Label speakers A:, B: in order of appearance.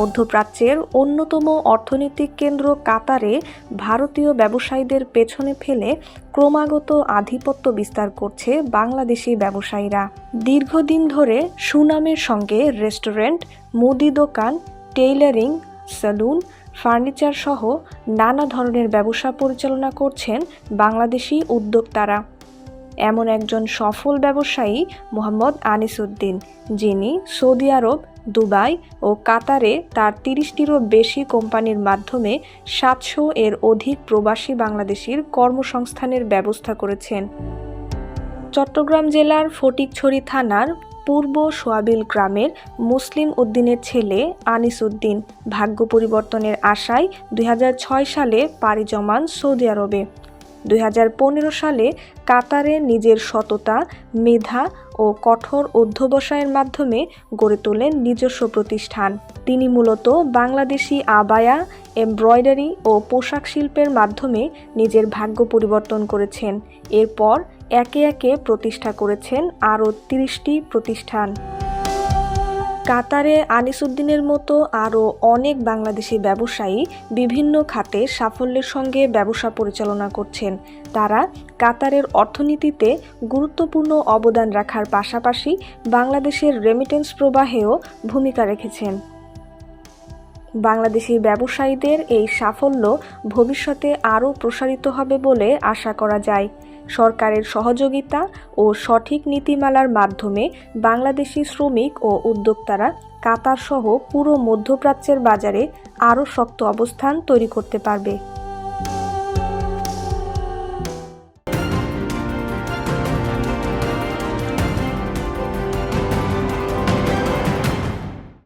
A: মধ্যপ্রাচ্যের অন্যতম অর্থনৈতিক কেন্দ্র কাতারে ভারতীয় ব্যবসায়ীদের পেছনে ফেলে ক্রমাগত আধিপত্য বিস্তার করছে বাংলাদেশি ব্যবসায়ীরা। দীর্ঘদিন ধরে সুনামের সঙ্গে রেস্টুরেন্ট, মুদি দোকান, টেইলারিং, সেলুন ফার্নিচার সহ নানা ধরনের ব্যবসা পরিচালনা করছেন বাংলাদেশি উদ্যোক্তারা। এমন একজন সফল ব্যবসায়ী মোহাম্মদ আনিসুদ্দিন, যিনি সৌদি আরব, দুবাই ও কাতারে তার তিরিশটিরও বেশি কোম্পানির মাধ্যমে সাতশো এর অধিক প্রবাসী বাংলাদেশির কর্মসংস্থানের ব্যবস্থা করেছেন। চট্টগ্রাম জেলার ফটিকছড়ি থানার পূর্ব সোয়াবিল গ্রামের মুসলিম উদ্দিনের ছেলে আনিস উদ্দিন ভাগ্য পরিবর্তনের আশায় দুই হাজার ছয় সালে পাড়ি জমান সৌদি আরবে। দুই হাজার পনেরো সালে কাতারে নিজের সততা, মেধা ও কঠোর অধ্যবসায়ের মাধ্যমে গড়ে তোলেন নিজস্ব প্রতিষ্ঠান। তিনি মূলত বাংলাদেশি আবায়া, এমব্রয়ডারি ও পোশাক শিল্পের মাধ্যমে নিজের ভাগ্য পরিবর্তন করেছেন। এরপর একে একে প্রতিষ্ঠা করেছেন আরও তিরিশটি প্রতিষ্ঠান। কাতারে আনিসুদ্দিনের মতো আরও অনেক বাংলাদেশি ব্যবসায়ী বিভিন্ন খাতে সাফল্যের সঙ্গে ব্যবসা পরিচালনা করছেন। তারা কাতারের অর্থনীতিতে গুরুত্বপূর্ণ অবদান রাখার পাশাপাশি বাংলাদেশের রেমিটেন্স প্রবাহেও ভূমিকা রেখেছেন। বাংলাদেশি ব্যবসায়ীদের এই সাফল্য ভবিষ্যতে আরও প্রসারিত হবে বলে আশা করা যায়। সরকারের সহযোগিতা ও সঠিক নীতিমালার মাধ্যমে বাংলাদেশি শ্রমিক ও উদ্যোক্তারা কাতারসহ পুরো মধ্যপ্রাচ্যের বাজারে আরও শক্ত অবস্থান তৈরি করতে পারবে।